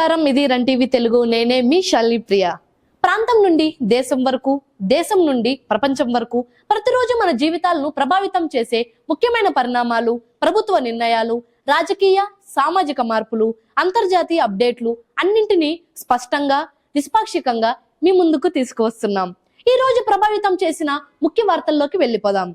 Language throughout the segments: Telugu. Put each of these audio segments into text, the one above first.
నమస్కారం. ఇది రన్ టీవీ తెలుగు. నేనే మీ ప్రియ. ప్రాంతం నుండి దేశం వరకు దేశం నుండి ప్రపంచం వరకు ప్రతిరోజు మన జీవితాలను ప్రభావితం చేసే ముఖ్యమైన పరిణామాలు ప్రభుత్వ నిర్ణయాలు రాజకీయ సామాజిక మార్పులు అంతర్జాతీయ అప్డేట్లు అన్నింటినీ స్పష్టంగా నిష్పాక్షికంగా మీ ముందుకు తీసుకువస్తున్నాం. ఈ రోజు ప్రభావితం చేసిన ముఖ్య వార్తల్లోకి వెళ్ళిపోదాం.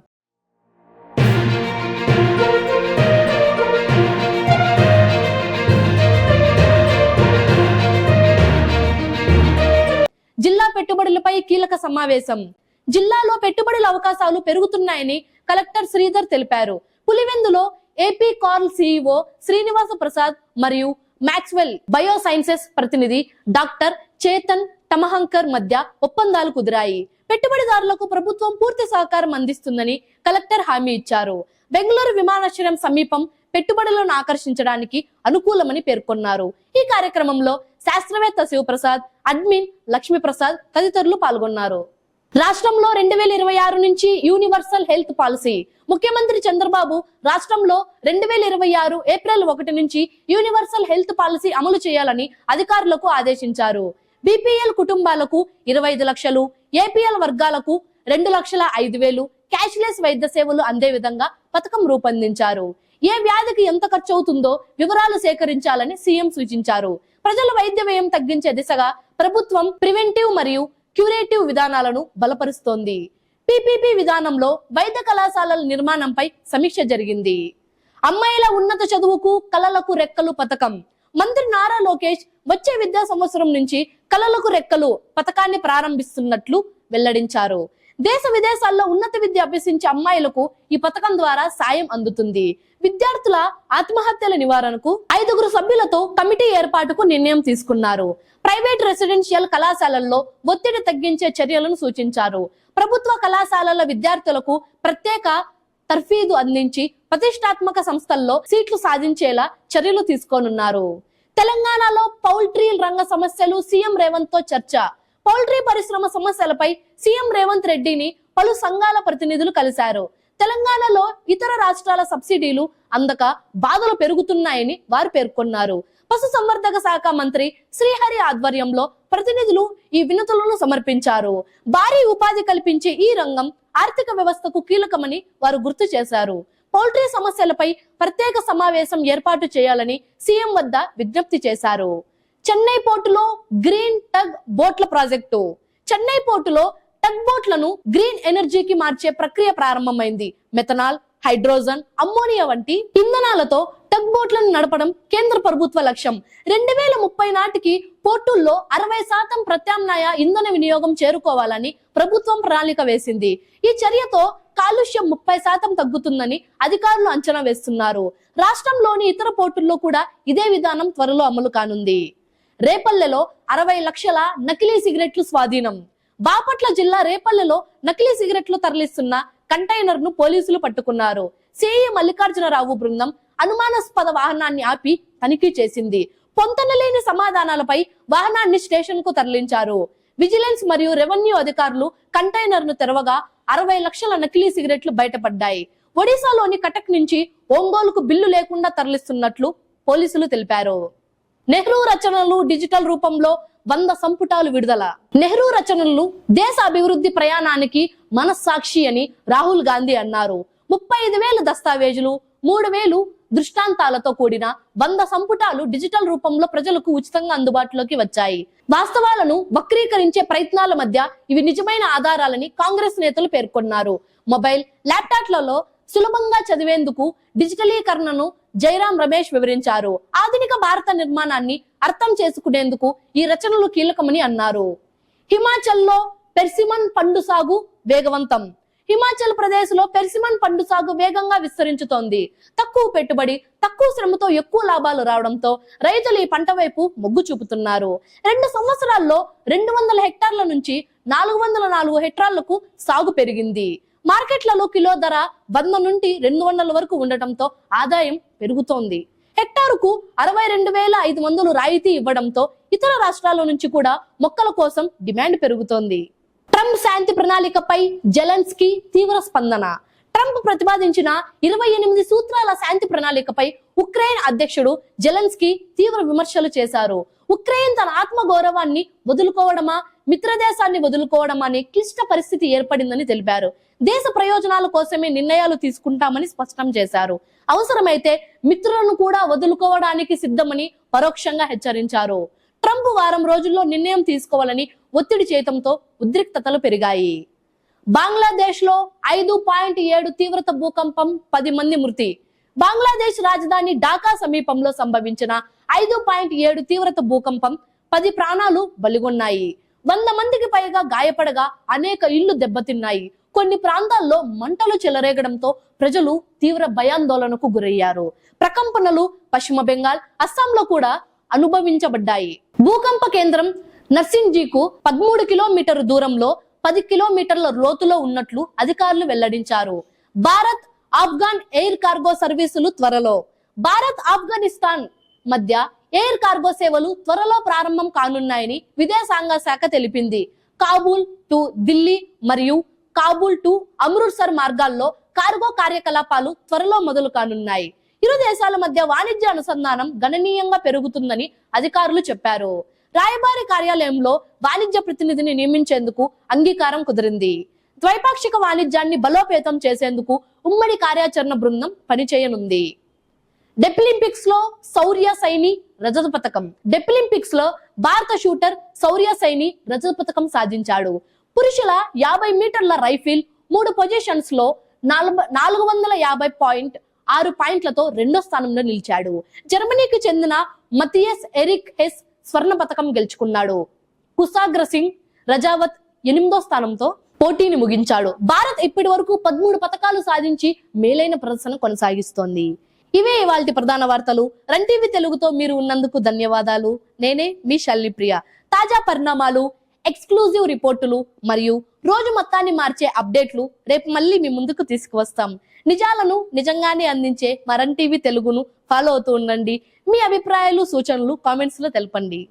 జిల్లా పెట్టుబడులపై కీలక సమావేశం. జిల్లాలో పెట్టుబడుల అవకాశాలు పెరుగుతున్నాయని కలెక్టర్ శ్రీధర్ తెలిపారు. పులివెందులో AP CARL CEO Srinivasa Prasad మరియు మ్యాక్స్వెల్ బయో సైన్సెస్ ప్రతినిధి డాక్టర్ చేతన్ టమహంకర్ మధ్య ఒప్పందాలు కుదిరాయి. పెట్టుబడిదారులకు ప్రభుత్వం పూర్తి సహకారం అందిస్తుందని కలెక్టర్ హామీ ఇచ్చారు. బెంగళూరు విమానాశ్రయం సమీపం పెట్టుబడులను ఆకర్షించడానికి అనుకూలమని పేర్కొన్నారు. ఈ కార్యక్రమంలో శాస్త్రవేత్త శివప్రసాద్ అడ్మిన్ లక్ష్మీప్రసాద్ తదితరులు పాల్గొన్నారు. రాష్ట్రంలో రెండు వేల ఇరవై ఆరు నుంచి యూనివర్సల్ హెల్త్ పాలసీ. ముఖ్యమంత్రి చంద్రబాబు రాష్ట్రంలో రెండు వేల ఇరవై ఆరు ఏప్రిల్ ఒకటి నుంచి యూనివర్సల్ హెల్త్ పాలసీ అమలు చేయాలని అధికారులకు ఆదేశించారు. బీపీఎల్ కుటుంబాలకు ఇరవై ఐదు లక్షలు ఏపీఎల్ వర్గాలకు రెండు లక్షల ఐదు వేలు క్యాష్లెస్ వైద్య సేవలు అందే విధంగా పథకం రూపొందించారు. ఏ వ్యాధికి ఎంత ఖర్చు అవుతుందో వివరాలు సేకరించాలని సీఎం సూచించారు. ప్రజల వైద్య వ్యయం తగ్గించే దిశగా ప్రభుత్వం ప్రివెంటివ్ మరియు క్యూరేటివ్ విధానాలను బలపరుస్తోంది. పిపిపి విధానంలో వైద్య కళాశాలల నిర్మాణంపై సమీక్ష జరిగింది. అమ్మాయిల ఉన్నత చదువుకు కళలకు రెక్కలు పథకం. మంత్రి నారా లోకేష్ వచ్చే విద్యా సంవత్సరం నుంచి కళలకు రెక్కలు పథకాన్ని ప్రారంభిస్తున్నట్లు వెల్లడించారు. దేశ విదేశాల్లో ఉన్నత విద్య అభ్యసించే అమ్మాయిలకు ఈ పథకం ద్వారా సాయం అందుతుంది. విద్యార్థుల ఆత్మహత్యల నివారణకు ఐదుగురు సభ్యులతో కమిటీ ఏర్పాటుకు నిర్ణయం తీసుకున్నారు. ప్రైవేట్ రెసిడెన్షియల్ కళాశాలల్లో ఒత్తిడి తగ్గించే చర్యలను సూచించారు. ప్రభుత్వ కళాశాలల విద్యార్థులకు ప్రత్యేక తర్ఫీదు అందించి ప్రతిష్టాత్మక సంస్థల్లో సీట్లు సాధించేలా చర్యలు తీసుకోనున్నారు. తెలంగాణలో పౌల్ట్రీ రంగ సమస్యలు సీఎం రేవంత్తో చర్చ. పౌల్ట్రీ పరిశ్రమ సమస్యలపై సీఎం రేవంత్ రెడ్డిని పలు సంఘాల ప్రతినిధులు కలిశారు. తెలంగాణలో ఇతర రాష్ట్రాల సబ్సిడీలు అందక బాధలు పెరుగుతున్నాయని వారు పేర్కొన్నారు. పశుసంవర్ధక శాఖ మంత్రి శ్రీహరి ఆధ్వర్యంలో ప్రతినిధులు ఈ వినతులను సమర్పించారు. భారీ ఉపాధి కల్పించే ఈ రంగం ఆర్థిక వ్యవస్థకు కీలకమని వారు గుర్తు చేశారు. పౌల్ట్రీ సమస్యలపై ప్రత్యేక సమావేశం ఏర్పాటు చేయాలని సీఎం వద్ద విజ్ఞప్తి చేశారు. చెన్నై పోర్టులో గ్రీన్ టగ్ బోట్ల ప్రాజెక్టు. చెన్నై పోర్టులో టగ్బోట్లను గ్రీన్ ఎనర్జీకి మార్చే ప్రక్రియ ప్రారంభమైంది. మెథనాల్ హైడ్రోజన్ అమ్మోనియా వంటి ఇంధనాలతో టగ్ బోట్లను నడపడం కేంద్ర ప్రభుత్వ లక్ష్యం. రెండు వేల ముప్పై నాటికి పోర్టుల్లో అరవై శాతం ప్రత్యామ్నాయ ఇంధన వినియోగం చేరుకోవాలని ప్రభుత్వం ప్రణాళిక వేసింది. ఈ చర్యతో కాలుష్యం ముప్పై శాతం తగ్గుతుందని అధికారులు అంచనా వేస్తున్నారు. రాష్ట్రంలోని ఇతర పోర్టుల్లో కూడా ఇదే విధానం త్వరలో అమలు కానుంది. రేపల్లెలో అరవై లక్షల నకిలీ సిగరెట్లు స్వాధీనం. బాపట్ల జిల్లా రేపల్లెలో నకిలీ సిగరెట్లు తరలిస్తున్న కంటైనర్ను పోలీసులు పట్టుకున్నారు. సిఐ మల్లికార్జునరావు బృందం అనుమానాస్పద వాహనాన్ని ఆపి తనిఖీ చేసింది. పొంతనలేని సమాధానాలపై వాహనాన్ని స్టేషన్కు తరలించారు. విజిలెన్స్ మరియు రెవెన్యూ అధికారులు కంటైనర్ను తెరవగా అరవై లక్షల నకిలీ సిగరెట్లు బయటపడ్డాయి. ఒడిశాలోని కటక్ నుంచి ఒంగోలుకు బిల్లు లేకుండా తరలిస్తున్నట్లు పోలీసులు తెలిపారు. నెహ్రూ రచనలు డిజిటల్ రూపంలో వంద సంపుటాలు విడుదల. నెహ్రూ రచనలు దేశ అభివృద్ధి ప్రయాణానికి మనస్సాక్షి అని రాహుల్ గాంధీ అన్నారు. ముప్పై ఐదు వేల దస్తావేజులు మూడు వేలు దృష్టాంతాలతో కూడిన వంద సంపుటాలు డిజిటల్ రూపంలో ప్రజలకు ఉచితంగా అందుబాటులోకి వచ్చాయి. వాస్తవాలను వక్రీకరించే ప్రయత్నాల మధ్య ఇవి నిజమైన ఆధారాలని కాంగ్రెస్ నేతలు పేర్కొన్నారు. మొబైల్ ల్యాప్టాప్లలో సులభంగా చదివేందుకు డిజిటలీకరణను జైరాం రమేష్ వివరించారు. ఆధునిక భారత నిర్మాణాన్ని అర్థం చేసుకునేందుకు ఈ రచనలు కీలకమని అన్నారు. హిమాచల్లో పెర్సిమన్ పండు సాగు వేగవంతం. హిమాచల్ ప్రదేశ్లో పెర్సిమన్ పండు సాగు వేగంగా విస్తరించుతోంది. తక్కువ పెట్టుబడి తక్కువ శ్రమతో ఎక్కువ లాభాలు రావడంతో రైతులు ఈ పంట వైపు మొగ్గు చూపుతున్నారు. రెండు సంవత్సరాల్లో రెండు వందల హెక్టార్ల నుంచి నాలుగు వందల నాలుగు హెక్టార్లకు సాగు పెరిగింది. మార్కెట్లలో కిలో ధర వంద నుండి రెండు వందల వరకు ఉండటంతో ఆదాయం పెరుగుతోంది. హెక్టారుకు అరవై రెండు వేల ఐదు వందలు రాయితీ ఇవ్వడంతో ఇతర రాష్ట్రాల నుంచి కూడా మొక్కల కోసం డిమాండ్ పెరుగుతోంది. ట్రంప్ శాంతి ప్రణాళికపై జెలెన్స్కీ తీవ్ర స్పందన. ట్రంప్ ప్రతిపాదించిన ఇరవై ఎనిమిది సూత్రాల శాంతి ప్రణాళికపై ఉక్రెయిన్ అధ్యక్షుడు జెలెన్స్కీ తీవ్ర విమర్శలు చేశారు. ఉక్రెయిన్ తన ఆత్మ గౌరవాన్ని వదులుకోవడమా మిత్రదేశాన్ని వదులుకోవడమా అనే క్లిష్ట పరిస్థితి ఏర్పడిందని తెలిపారు. దేశ ప్రయోజనాల కోసమే నిర్ణయాలు తీసుకుంటామని స్పష్టం చేశారు. అవసరమైతే మిత్రులను కూడా వదులుకోవడానికి సిద్ధమని పరోక్షంగా హెచ్చరించారు. ట్రంప్ వారం రోజుల్లో నిర్ణయం తీసుకోవాలని ఒత్తిడి చేయటంతో ఉద్రిక్తతలు పెరిగాయి. బంగ్లాదేశ్లో ఐదు పాయింట్ ఏడు తీవ్రత భూకంపం పది మంది మృతి. బంగ్లాదేశ్ రాజధాని ఢాకా సమీపంలో సంభవించిన ఐదు పాయింట్ ఏడు తీవ్రత భూకంపం పది ప్రాణాలు బలిగొన్నాయి. వంద మందికి పైగా గాయపడగా అనేక ఇళ్ళు దెబ్బతిన్నాయి. కొన్ని ప్రాంతాల్లో మంటలు చెలరేగడంతో ప్రజలు తీవ్ర భయాందోళనకు గురయ్యారు. ప్రకంపనలు పశ్చిమ బెంగాల్ అస్సాంలో కూడా అనుభవించబడ్డాయి. భూకంప కేంద్రం నర్సింగ్జీకు పదమూడు కిలోమీటర్ దూరంలో పది కిలోమీటర్ల లోతులో ఉన్నట్లు అధికారులు వెల్లడించారు. భారత్ ఆఫ్ఘాన్ ఎయిర్ కార్గో సర్వీసులు త్వరలో. భారత్ ఆఫ్ఘనిస్తాన్ మధ్య ఎయిర్ కార్గో సేవలు త్వరలో ప్రారంభం కానున్నాయని విదేశాంగ శాఖ తెలిపింది. కాబూల్ టు ఢిల్లీ మరియు కాబూల్ టు అమృత్సర్ మార్గాల్లో కార్గో కార్యకలాపాలు త్వరలో మొదలు కానున్నాయి. ఇరు దేశాల మధ్య వాణిజ్య అనుసంధానం గణనీయంగా పెరుగుతుందని అధికారులు చెప్పారు. రాయబారి కార్యాలయంలో వాణిజ్య ప్రతినిధిని నియమించేందుకు అంగీకారం కుదిరింది. ద్వైపాక్షిక వాణిజ్యాన్ని బలోపేతం చేసేందుకు ఉమ్మడి కార్యాచరణ బృందం పనిచేయనుంది. డెప్లింపిక్స్లో శౌర్య సైని రజత పథకం డెప్లింపిక్స్లో భారత షూటర్ శౌర్య సైని రజత పథకం సాధించాడు. పురుషుల యాభై మీటర్ల రైఫిల్ మూడు పొజిషన్స్లో నాలుగు వందల యాభై పాయింట్ ఆరు పాయింట్లతో రెండో స్థానంలో నిలిచాడు. జర్మనీకి చెందిన మతియస్ ఎరిక్ హెస్ స్వర్ణ పథకం గెలుచుకున్నాడు. కుసాగ్ర సింగ్ రజావత్ ఎనిమిదో స్థానంతో పోటీని ముగించాడు. భారత్ ఇప్పటి వరకు పదమూడు పథకాలు సాధించి మేలైన ప్రదర్శన కొనసాగిస్తోంది. ఇవే ఇవాల్టి ప్రధాన వార్తలు. రన్ టీవీ తెలుగుతో మీరు ఉన్నందుకు ధన్యవాదాలు. నేనే మీ శల్నిప్రియ తాజా పరిణామాలు ఎక్స్క్లూజివ్ రిపోర్టులు మరియు రోజు మొత్తాన్ని మార్చే అప్డేట్లు రేపు మళ్ళీ మీ ముందుకు తీసుకువస్తాం. నిజాలను నిజంగానే అందించే మరన్ టీవీ తెలుగును ఫాలో అవుతూ ఉండండి. మీ అభిప్రాయాలు సూచనలు కామెంట్స్లో తెలపండి.